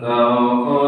দাও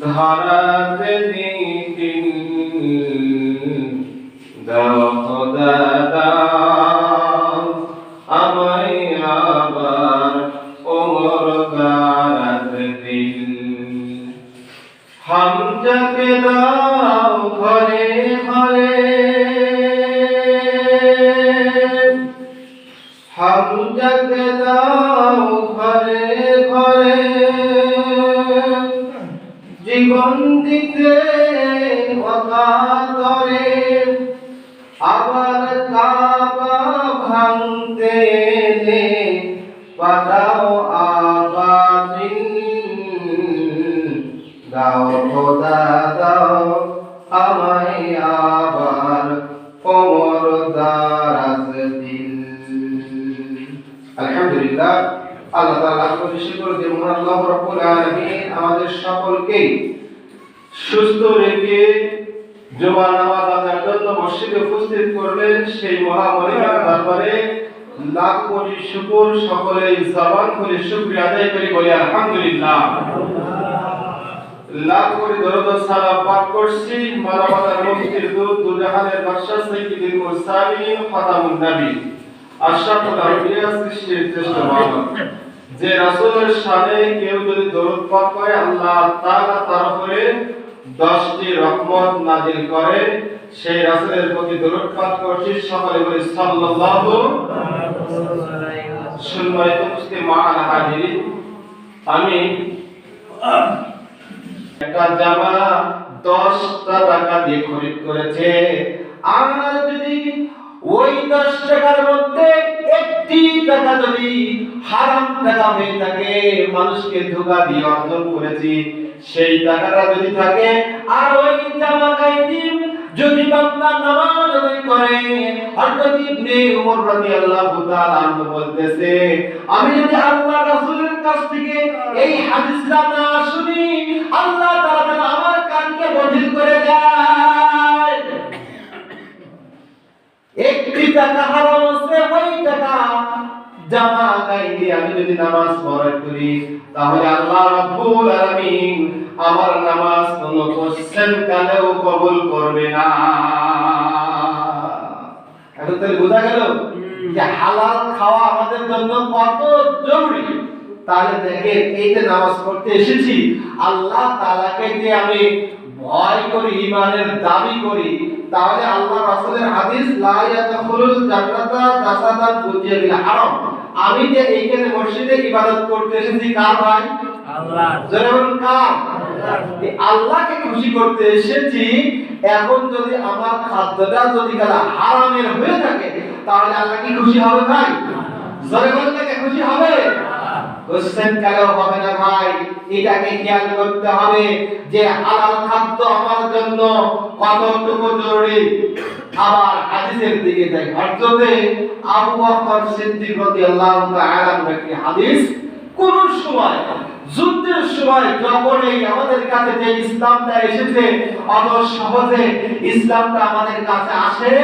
ধরাতে দিন দাও খোদা দাও আমায় আবার ওমর গারাত দিল হামজাকে দাও ঘরে ঘরে, হামজাকে দাও দিতে অকাতরে আবার কাবা ভাঙতে এলে পাঠাও আবাদিন দাও খোদা, দাও আমায় আবার কোমর দারাজ দিল। আলহামদুলিল্লাহ, আল্লাহ তাআলা আপনাদের শুকর যে মহান আল্লাহ রাব্বুল আলামিন আমাদের সকলকে সুস্থ রেখে নামাজ মসজিদে উপস্থিত করলেন সেই দরবারে লাখ কোটি শুকর জবান করে আদায় করি বলি আলহামদুলিল্লাহ। লাখ কোটি দরুদ সালাম পাঠ করছি দুজাহানের মানব। যে রাসূলের শানে কেউ যদি দরুদ পাঠ করে, আল্লাহ তাআলা তার উপরে 10টি রহমত নাজিল করে, সেই রাসূলের প্রতি দরুদ করছি। সকলে বলি, সাল্লাল্লাহু আমি একটা জামা দশটা টাকা দিয়ে খরিদ করেছে। আর যদি ওই দশ টাকার মধ্যে একটি টাকা যদি হারাম টাকা হয়ে থাকে, মানুষকে ধোকা দিয়ে অর্জন করেছি। সেই টাকাটা যদি থাকে, আর ওই জামা গাইতি যদি বান্দা নামাজ আদায় করে, হযরত ইবনে ওমর রাদিয়াল্লাহু তাআলা বলতেছে, আমি যদি আল্লাহ রাসূলের কাছ থেকে এই হাদিসটা না শুনি, আল্লাহ তাআলা আমার কানকে করে দেয়। একটি টাকা হারাম আছে, ওই টাকা জামা গাইতে আমি যদি নামাজ করি তাহলে আল্লাহ রাব্বুল আলামিন আমার নামাজ কোনো কোশ্চেন কালেও কবুল করবে না। এখন তাহলে বোঝা গেল যে হালাল খাওয়া আমাদের জন্য কত জরুরি। তাহলে দেখেন এই যে নামাজ পড়তে এসেছি। আল্লাহ তাআলাকে যে আমি ভয় করি ইমানের দাবি করি তাহলে আল্লাহ রাসূলের হাদিস লা ইয়াদখুলুল জান্নাতা জাসাদান বুজিয়া বিল হারাম। আমি যে এইখানে মসজিদে ইবাদত করতে এসেছি কার ভাই? আল্লাহ যেমন কার? আল্লাহকে খুশি করতে এসেছি। এখন যদি আমার খাদ্যটা যদি গেলা হারামের হয়ে থাকে তাহলে আল্লাহ কি খুশি হবে ভাই? জোরে বললে কি খুশি হবে? কোশ্চেন কেন হবে না ভাই। এটাকে খেয়াল করতে হবে যে হালাল খাদ্য আমার জন্য কতটুকু জরুরি? আবার হাদিসের দিকে যাই। হযরতে আবু বকর সিদ্দিক রাদিয়াল্লাহু তাআলা একটি হাদিস, কোন সময়, যুদ্ধের সময় যখন এই আমাদের কাছে যে ইসলামটা এসেছে অত সহজে ইসলামটা আমাদের কাছে আসে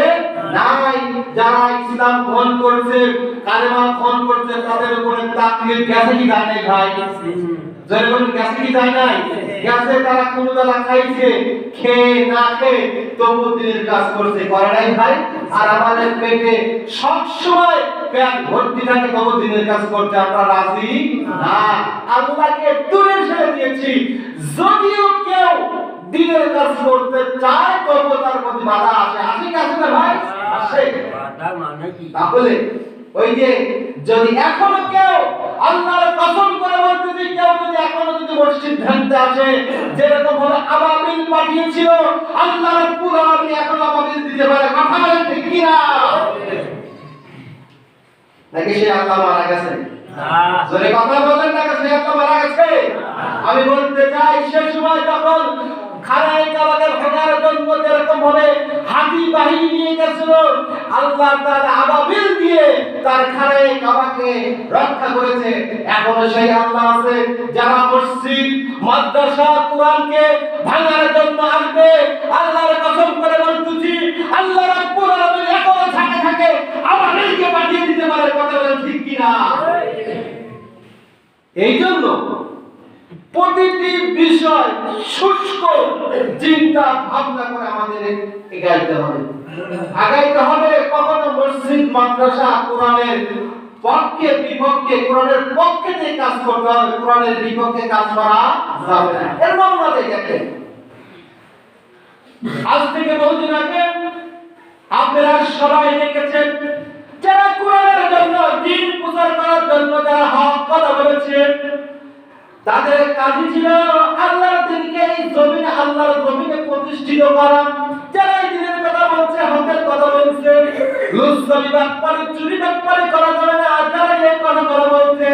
নাই, যারা ইসলাম গ্রহণ করছে, কালেমা গ্রহণ করছে, তাদের উপরে তাকলিফ গেছে কি নাই ভাই? যেমন গেছে কি যায় নাই? গেছে তারা কোন বেলা খাইছে খেয়ে না খেয়ে তবু দিনের কাজ করছে। করে নাই ভাই? আর আমাদের পেটে সব সময় পেট ভর্তি থাকে তবু দিনের কাজ করতে আমরা রাজি না। আল্লাহকে দূরে ছেড়ে দিয়েছি। যদিও কেউ দিনের কাজ করতে চায় তবু তার প্রতি বাধা আসে। আসে কি আসে না ভাই? আসে। বাধা মানে কি? তাহলে ওই যে যদি এখনও কেউ আল্লাহর কসম করে বলতেছি কেউ যদি এখনও যদি মসজিদ ভাঙতে আসে যেরকম ভাবে আবাবিল পাঠিয়েছিল আল্লাহর পুরো আপনি এখন আবাবিল দিতে পারে কথা বলেন ঠিক কি না নাকি সে আল্লাহ মারা গেছে? কথা বলেন না সে আল্লাহ মারা গেছে? আমি বলতে চাই সে সময় যখন খানায় কাবাকে ভাঙার জন্য যেরকম ভাবে হাতি বাহিনী নিয়ে গেছিল আল্লাহ তার আবাবিল দিয়ে তার খানায় কাবাকে রক্ষা করেছে। এখনও সেই আল্লাহ আছে যারা মসজিদ মাদ্রাসা কোরআনকে ভাঙার জন্য আসবে। আল্লাহর কসম করে বলতেছি আল্লাহ রাব্বুল আলামিন এখনও থাকে থাকে আমাদেরকে পাঠিয়ে দিতে পারে। কথা বলেন ঠিক কিনা? এই জন্য প্রতিটি বিষয় শুষ্ক চিন্তা ভাবনা করে আমাদের এগাইতে হবে। আগাইতে হবে কখনো মসজিদ, মাদ্রাসা, কোরআনের পক্ষে, বিপক্ষে, কোরআনের পক্ষে যে কাজ করতে হবে, কোরআনের বিপক্ষে কাজ করা যাবে না। এর নমুনা দেখেন। আজ থেকে বহুদিন আগে আপনারা সবাই দেখেছেন, যারা কোরআনের জন্য দিন প্রচার করার জন্য যারা হক কথা বলেছেন তাদের কাজই ছিল আল্লাহর দিনকে এই জমিনে, আল্লাহর জমিনে প্রতিষ্ঠিত করা। যারা এই দিনের কথা বলছে হকের কথা বলছে লুচ্ছামি ব্যাপারে, চুরি ব্যাপারে করা যাবে না আর যারা এই কথা কথা বলছে।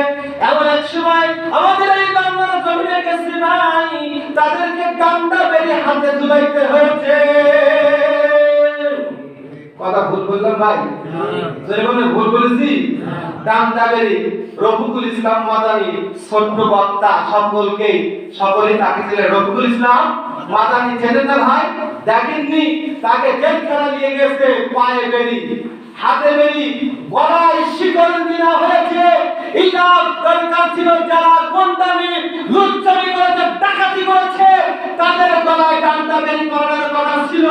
এমন এক সময় আমাদের এই বাংলার জমিনে গেছে ভাই, তাদেরকে ডান্ডা বেরিয়ে হাতে ঝুলাইতে হয়েছে। কথা ভুল বললাম ভাই? জোরে বলে ভুল বলেছি? দাম দাবেরি রফিকুল ইসলাম মাদানি ছোট্ট বক্তা সকলকে সকলে তাকে ছিলেন রফিকুল ইসলাম মাদানি চেনেন না ভাই? দেখেননি? তাকে জেলখানা নিয়ে গেছে পায়ে বেরি হাতে বেরি গলায় শিকল দিনা হয়েছে। এটা দরকার ছিল, যারা গন্ডামি লুচ্চামি করেছে, ডাকাতি করেছে, তাদের গলায় ডান্ডা বেরি করার কথা ছিল,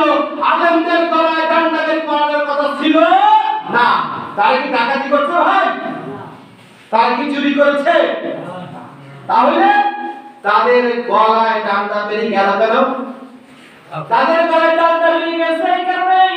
আলেমদের গলায় ডান্ডা বেরি করার কথা ছিল না। তারা কি ডাকাতি করছে তারা কি চুরি করেছে? তাহলে তাদের গলায় ডান্ডা বেরি গেল কেন? তাদের গলায় ডান্ডা বেরি গেছে কারণেই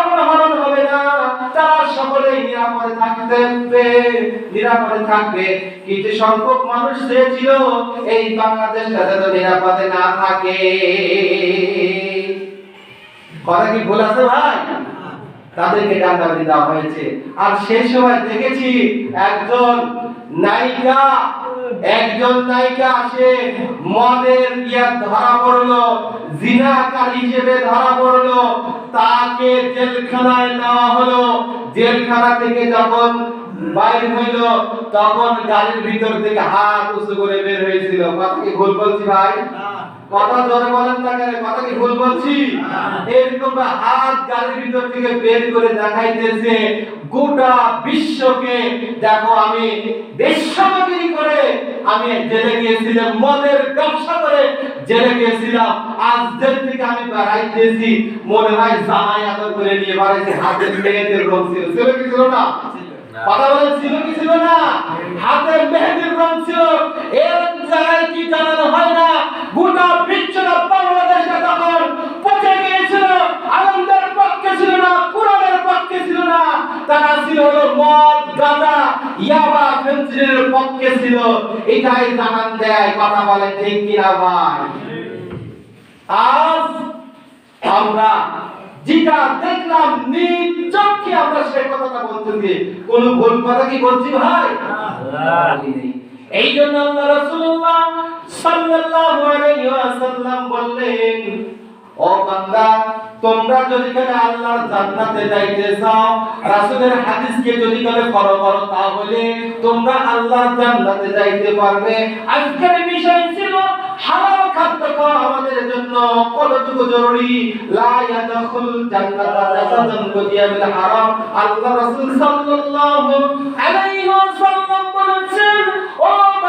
কখনো হরণ হবে না। তারা সকলে নিরাপদে থাকবে নিরাপদে থাকবে। কিছু সংখ্যক মানুষ ছিল এই বাংলাদেশটা যাতে নিরাপদে না থাকে। কথা কি ভুল আছে ভাই? তাদেরকে ডাকাতি দেওয়া হয়েছে। আর সেই সময় দেখেছি একজন নায়িকা একজন নায়িকা আসে মদের ইয়া ধরা পড়ল, জিনাকার হিসেবে ধরা পড়ল। তাকে জেলখানায় নেওয়া হলো। জেলখানা থেকে যখন বাইর হইল, তখন গাড়ির ভিতর থেকে হাত উঁচু করে বের হয়েছিল। কথা কি ভুল বলছি ভাই? কথা জোরে বলেন না কেন? কথা কি ভুল বলছি? এরকম হাত গাড়ির ভিতর থেকে বের করে দেখাইতেছে গোটা বিশ্বকে। দেখো আমি বেশ্যাগিরি করে আমি জেলে গিয়েছিলাম মদের ব্যবসা করে জেলে গিয়েছিলাম। আজ জেল থেকে আমি বেড়াইতেছি মনে হয় জামাই আদর করে নিয়ে বাড়াইছে হাতের মেয়েদের রোগ ছিল। ছিল কি ছিল না? কথা বলেন ছিল কি ছিল না? হাতের মেহেদির রং ছিল। এর জায়গায় কি জানানো হয় না গোটা বিশ্বটা বাংলাদেশে তখন পচে গিয়েছিল পক্ষে ছিল না পক্ষে ছিল না তারা ছিল হলো মদ গাঁজা ইয়াবা ফেন্সিলের পক্ষে ছিল এটাই জানান দেয় কথা বলে ঠিক কিনা ভাই আজ আমরা যেটা দেখলাম নিজ চোখে আমরা সে কথাটা বলতেছি কোন ভুল কথা কি বলছি ভাই এই আল্লাহ রাসূলুল্লাহ সাল্লাল্লাহু আলাইহি ওয়াসাল্লাম বললেন, ও বান্দা, তোমরা যদি আল্লাহর জান্নাতে যাইতে চাও, রাসূলের হাদিসকে যদি ফলো করো, তাহলে তোমরা আল্লাহর জান্নাতে যাইতে পারবে। আজকের বিষয় ছিল, হালাল খাদ্য খাওয়া আমাদের জন্য কতটুকু জরুরি? লা ইয়াদখুল জান্নাতা বিল হারাম। আল্লাহ রাসূল সাল্লাল্লাহু আলাইহি ওয়াসাল্লাম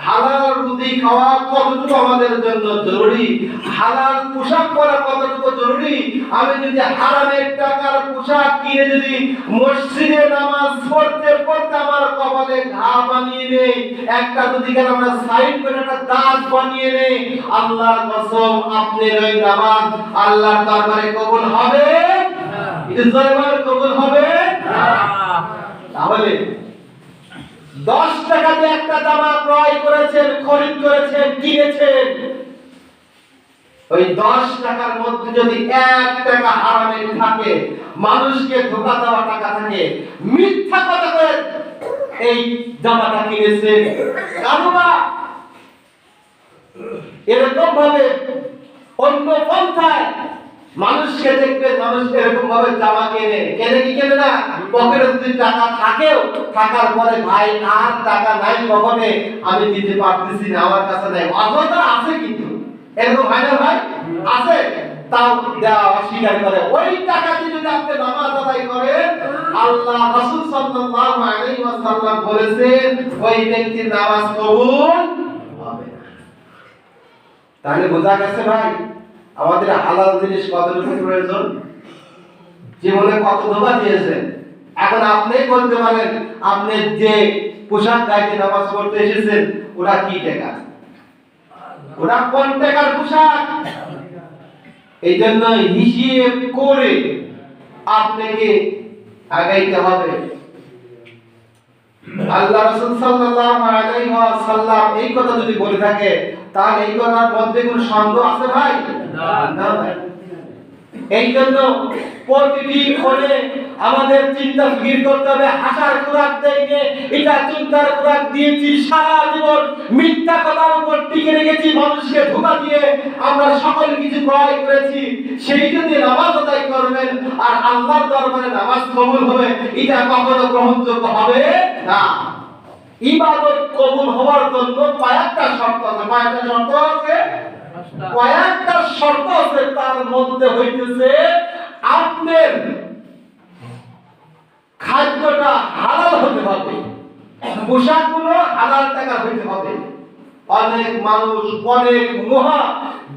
হালাল রুটি খাওয়া কতটুকু আমাদের জন্য জরুরি? হালাল পোশাক পরা কতটুকু জরুরি? আমি যদি হারামের টাকার পোশাক কিনে যদি মসজিদে নামাজ পড়তে পড়তে আমার কপালে ঘা বানিয়ে নেই একটা আমরা সাইড করে একটা দাগ বানিয়ে নেই আল্লাহর কসম আপনার ওই নামাজ আল্লাহর দরবারে কবুল হবে? জয়বার কবুল হবে? তাহলে দশ টাকাতে একটা জামা ক্রয় করেছেন, খরিদ করেছেন, কিনেছেন। ওই দশ টাকার মধ্যে যদি এক টাকা হারামে থাকে, মানুষকে ধোকা দেওয়া টাকা থাকে, মিথ্যা কথা করে এই জামাটা কিনেছেন কারণা এরকম ভাবে অন্য পন্থায় মানুষকে দেখবে মানুষ এরকম ভাবে জামা কেনে। কেনে কি কেনে না? পকেটে যদি টাকা থাকেও, থাকার পরে ভাই, আর টাকা নাই পকেটে, আমি দিতে পারতেছি না, আমার কাছে নাই। অথচ আছে কিন্তু। এরকম হয় না ভাই? আছে? তাও দেওয়া অস্বীকার করে। ওই টাকা দিয়ে যদি আপনি নামাজ আদায় করেন, আল্লাহ রাসূল সাল্লাল্লাহু আলাইহি ওয়াসাল্লাম বলেছেন, ওই ব্যক্তির নামাজ কবুল হবে না। তাহলে বোঝা গেছে ভাই আমাদের হালাল জিনিস কতটুকু প্রয়োজন? জীবনে কত ধোকা দিয়েছেন? এখন আপনি বলতে পারেন, আপনি যে পোশাক গাইতে নামাজ পড়তে এসেছেন, ওটা কি টাকা? ওরা কোন টাকার পোশাক? এই জন্য হিসেব করে আপনাকে আগাইতে হবে। আল্লাহ রাসূল সাল্লাল্লাহু আলাইহি ওয়াসাল্লাম এই কথা যদি বলে থাকে তাহলে এই কথার মধ্যে কোনো সন্দেহ আছে ভাই না। না ভাই। এই জন্য প্রতিটি ক্ষণে আমাদের চিন্তা ফিকির করতে হবে, হাসার খোরাক দেয়নি, এটা চিন্তার খোরাক দিয়েছি, সারা জীবন মিথ্যা কথার উপর টিকে রেখেছি, মানুষকে ধোকা দিয়ে আমরা সকল কিছু ক্রয় করেছি। সেই যদি নামাজ আদায় করবেন আর আল্লাহর দরবারে নামাজ কবুল হবে, এটা কখনো গ্রহণযোগ্য হবে না। ইবাদত কবুল হওয়ার জন্য কয়েকটা শর্ত আছে। কয়েকটা শর্ত আছে। কয়েকটা শর্ত আছে তার মধ্যে হইতেছে আপনার খাদ্যটা হালাল হতে হবে, পোশাকগুলো হালাল টাকা হইতে হবে। অনেক মানুষ, অনেক মহা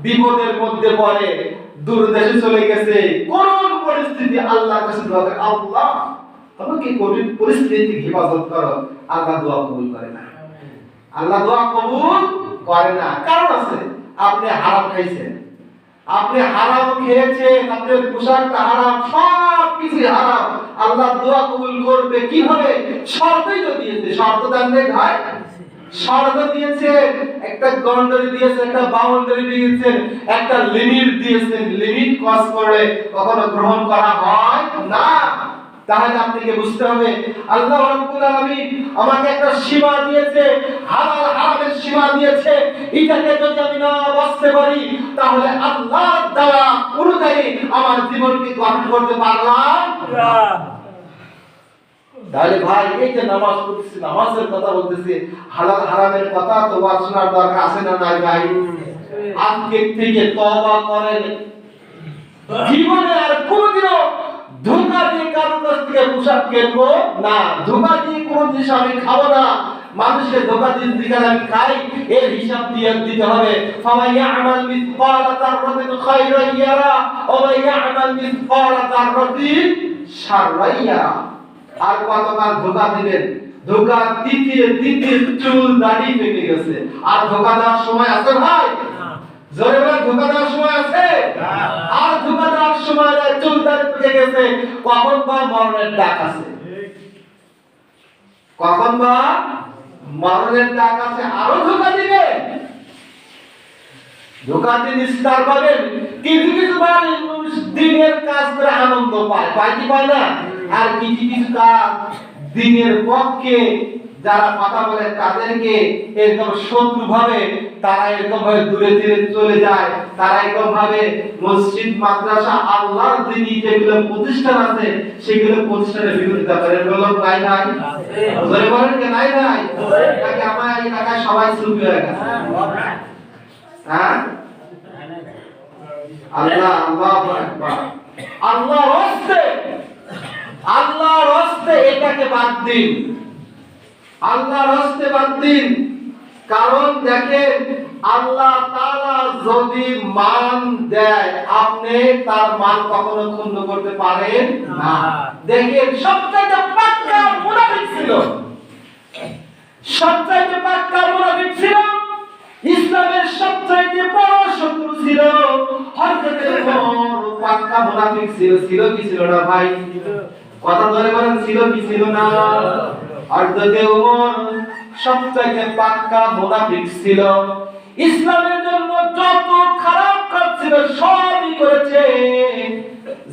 বিপদের মধ্যে পড়ে দূর দেশে চলে গেছে। করুণ পরিস্থিতি, আল্লাহর কাছে দোয়া করে, আল্লাহ আমাকে কঠিন পরিস্থিতি হেফাজত করো। আল্লাহ দোয়া কবুল করে না। আল্লাহ দোয়া কবুল করে না। কারণ আছে আপনি হারাম খাইছেন। আপনি হারাম খেয়েছেন, আপনার পোশাকটা হারাম সব কিছু হারাম। আল্লাহ দোয়া কবুল করবে কীভাবে? শর্তই তো দিয়েছে, শর্ত জানলে ভাই। শর্ত দিয়েছে, একটা গন্ডারি দিয়েছে, একটা বাউন্ডারি দিয়েছেন একটা লিমিট দিয়েছেন লিমিট ক্রস করে কখনো গ্রহণ করা হয় না। তাহলে আপনাকে বুঝতে হবে আল্লাহ রাব্বুল আলামিন আমাকে একটা সীমা দিয়েছে হালাল হারামের সীমা দিয়েছে। এটাকে যদি আমি না বাঁচতে পারি তাহলে আল্লাহ দেওয়া অনুযায়ী আমার জীবনকে গঠন করতে পারলাম? তাহলে ভাই এই যে নামাজ পড়তেছি নামাজের কথা বলতেছি হালাল হারামের কথা তো শোনার দরকার আছে না নাই ভাই? আজকে থেকে তওবা করেন। জীবনে আর কোনোদিনও ধোকা দিয়ে কারোর কাছ থেকে পোশাক কিনবো? না ধোকা দিয়ে কোনো জিনিস আমি খাব না। মানুষকে ধোকা দিয়ে দিকে আমি খাই, এর হিসাব দিয়ে দিতে হবে। ফামান ইয়ামাল মিসকালা যাররাতিন খায়রান ইয়ারা, ওয়া মান ইয়ামাল মিসকালা যাররাতিন শাররান ইয়ারা আর কতকাল ধোকা দিবেন? ধোকা দিতে দিতে চুল দাড়ি পেকে গেছে। আর ধোকা দেওয়ার সময় আছে ভাই? জোরে বলে ধোকা দেওয়ার সময় আছে? আর ধোকা দেওয়ার সময় নাই, চুল দাড়ি পেকে গেছে। কখন বা মরণের ডাক আছে? কখন বা মরণের ডাক আছে আরও ধোকা দিবে। ধোকা দিয়ে নিস্তার পাবেন। কিছু কিছু মানুষ দিনের কাজ করে আনন্দ পায়। পায় কি পায় না? আর কিছু কিছু কাজ দিনের পক্ষে যারা কথা বলে তাদেরকে এরকম শত্রু ভাবে তারা এরকম ভাবে দূরে দূরে চলে যায়। তারা এরকম ভাবে মসজিদ মাদ্রাসা আল্লাহর দিনী যেগুলো প্রতিষ্ঠান আছে সেগুলো প্রতিষ্ঠানের বিরোধিতা করে। লোক নাই নাই জোরে বলেন কি নাই নাই নাকি আমার এই এলাকায় সবাই সুফি হয়ে গেছে? হ্যাঁ? আল্লাহ আল্লাহ আল্লাহ রস্তে আল্লাহ রস্তে এটাকে বাদ দিন। আল্লাহ রস্তে বাদ দিন। কারণ দেখেন আল্লাহ তাআলা যদি মান দেয় আপনি তার মান কখনো ক্ষুণ্ণ করতে পারেন না। দেখেন সবচেয়ে পাক্কা মুনাফিক ছিল। সবচাইতে পাক্কা মুনাফিক ছিল ইসলামের সবচাইতে বড় শত্রু ছিল হযরত ওমর। পাক্কা মুনাফিক ছিল ছিল কি ছিল না ভাই? কথা ধরে বলেন ছিল কি ছিল না? হযরত ওমর সবচাইতে পাক্কা মুনাফিক ছিল। ইসলামের জন্য যত খারাপ কাজ ছিল সবই করেছে।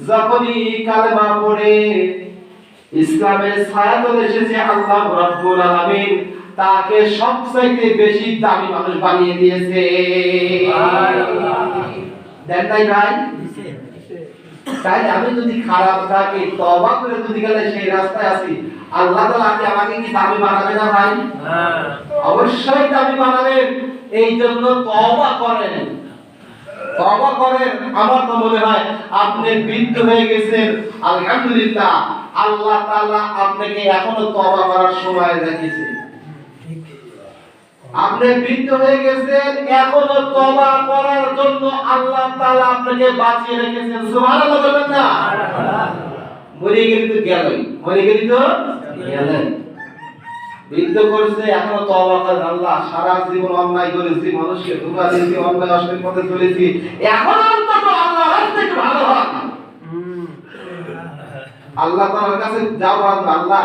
যখনই কালেমা পড়ে ইসলামের ছায়াতল এসেছে আল্লাহ রাব্বুল আলামিন তাকে সবচাইতে বেশি দামি মানুষ বানিয়ে দিয়েছে। দেন নাই ভাই? তাই আমি যদি খারাপ থাকি তওবা করে যদি গেলে সেই রাস্তায় আসি আল্লাহ তাআলা আপনি আমাকে কি দামি বানাবে না ভাই? হ্যাঁ। অবশ্যই দামি বানাবেন এই জন্য তওবা করেন। তওবা করেন আমার তো মনে হয় আপনি বৃদ্ধ হয়ে গেছেন। আলহামদুলিল্লাহ আল্লাহ তাআলা আপনাকে এখনও তওবা করার সময় রেখেছে আপনি বৃদ্ধ হয়ে গেছেন এখনও তওবা করার জন্য আল্লাহ তাআলা আপনাকে বাঁচিয়ে রেখেছেন। সুবহানাল্লাহ বলবেন না? মরে গেলি তো গেলই। মরে গেলি তো গেলেন বৃদ্ধ করছে এখনও তওবা করেন আল্লাহ সারা জীবন অন্যায় করেছি মানুষকে ধোঁকা দিয়েছি অন্যায় অশ্লীল পথে চলেছি এখন অন্তত আল্লাহ রাস্তা একটু ভালো হন আল্লাহ তাআলার কাছে যাও আল্লাহ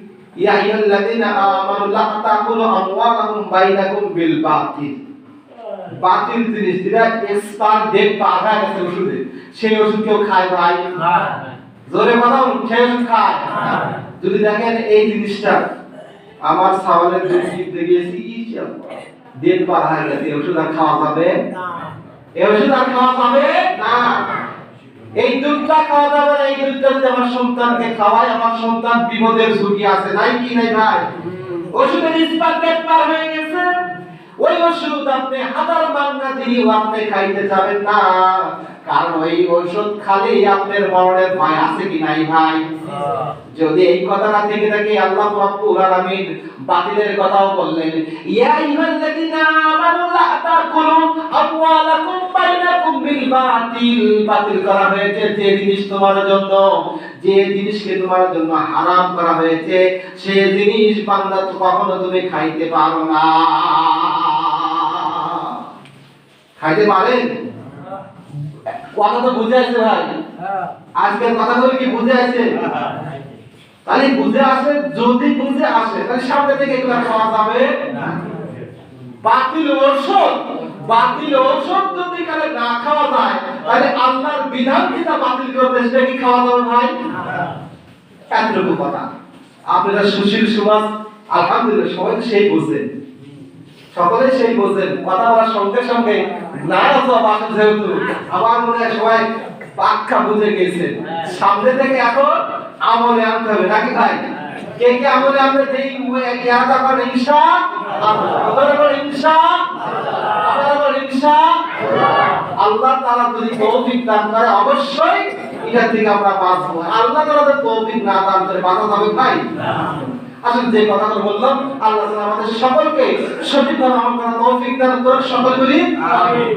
ইয়া আইয়ুহাল্লাযীনা আমানু লা তাকুলু আমওয়ালাকুম বাইনাকুম বিল বাতিল বাতিল জিনিস যেটা এক্সপায়ার ডেট পার গেছে ওষুধে সেই ওষুধ কেউ খায় ভাই না জোরে বলো সেই ওষুধ খায়। যদি দেখেন এই জিনিসটা আমার সাওয়ালের দুধ কিনতে গিয়েছি ইস ডেট পার হয়ে গেছে ওষুধ আর খাওয়া যাবে? এই ওষুধ আর খাওয়া যাবে? না। এই দুধটা খাওয়া দাওয়া এই দুধটা যদি আমার সন্তানকে খাওয়াই আমার সন্তান বিপদের ঝুঁকি আছে। নাই কি নাই ভাই? ওষুধের ইস্পাত পার হয়ে গেছে। ওই ওষুধ আপনি হাজার মান্না দিয়ে আপনি খাইতে যাবেন না। কারণ ওই ওষুধ খালি আপনার মরণের ভয় আছে কি নাই ভাই? যদি এই কথাটা থেকে থাকে আল্লাহ রাব্বুল আলামিন বাতিলের কথাও বললেন ইয়া আইয়ুহাল্লাযীনা আমানু লা তাকুলু আমওয়ালাকুম বাইনাকুম বিল বাতিল। বাতিল করা হয়েছে যে জিনিস তোমার জন্য যে জিনিসকে তোমার জন্য হারাম করা হয়েছে সে জিনিস বান্দা তো কখনো তুমি খাইতে পারো না। খাইতে পারেন? কথা তো বুঝে ভাই। আজকের কথাগুলো কি বুঝে তাহলে বুঝে আসে যদি বুঝে আসে তাহলে সামনে থেকে এগুলো খাওয়া যাবে বাতিল ঔষধ বাতিল ঔষধ যদি কালে না খাওয়া যায় তাহলে আল্লাহর বিধান কিটা বাতিল করতে সেটা কি খাওয়া যাবে ভাই? এতটুকু কথা। আপনারা সুশীল সমাজ আলহামদুলিল্লাহ সবাই সেই বোঝেন সকলে সেই বোঝেন কথা বলার সঙ্গে সঙ্গে না তো বাসা যেহেতু, আমার মনে হয় সবাই পাক্কা বুঝে গেছে। সামনে থেকে এখন আমলে আনতে হবে, নাকি ভাই? কে কে আমলে ইয়াদা করে ইনশা করে ইনশা করে ইনশা আল্লাহ যদি তৌফিক দান করে, অবশ্যই এটা থেকে আমরা বাঁচবো। আল্লাহ তাআলা তৌফিক না দান করে, বাঁচা যাবে ভাই? আসলে যে কথাগুলো বললাম আল্লাহ তাআলা আমাদের সকলকে সঠিকভাবে আমল করার তৌফিক দান করুন সকলগুলি আমিন।